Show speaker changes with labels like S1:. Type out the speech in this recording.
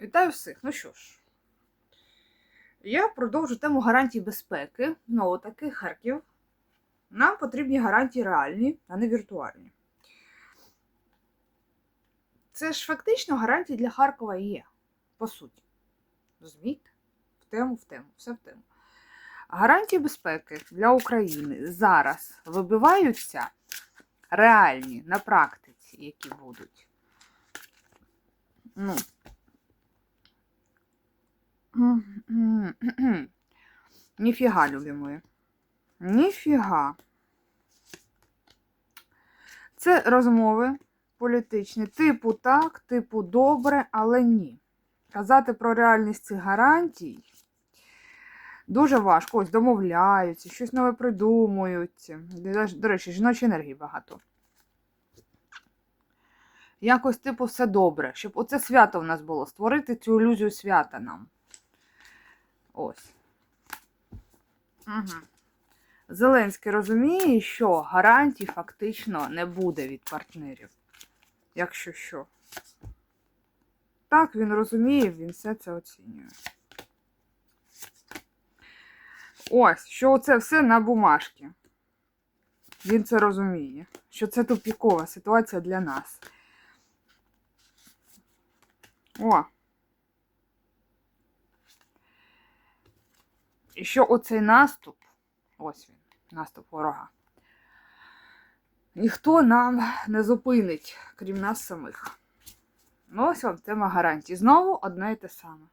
S1: Вітаю всіх. Ну що ж, я продовжу тему гарантій безпеки. Знову таки, Харків. Нам потрібні гарантії реальні, а не віртуальні. Це ж фактично гарантії для Харкова є, по суті. Розумієте? В тему, в тему, все в тему. Гарантії безпеки для України зараз вибиваються реальні на практиці, які будуть. Ну, Ніфіга, любимої. Ніфіга. Це розмови політичні. Типу так, типу добре, але ні. Казати про реальність цих гарантій дуже важко. Ось домовляються, щось нове придумують. До речі, жіночої енергії багато. Якось, типу, все добре, щоб оце свято в нас було, створити цю ілюзію свята нам. Ось. Угу. Зеленський розуміє, що гарантій фактично не буде від партнерів. Якщо що. Так, він розуміє, він все це оцінює. Ось, що це все на бумажці. Він це розуміє. Що це тупікова ситуація для нас. О. І що оцей наступ, ось він, наступ ворога, ніхто нам не зупинить, крім нас самих. Ну, ось вам тема гарантій. Знову одне і те саме.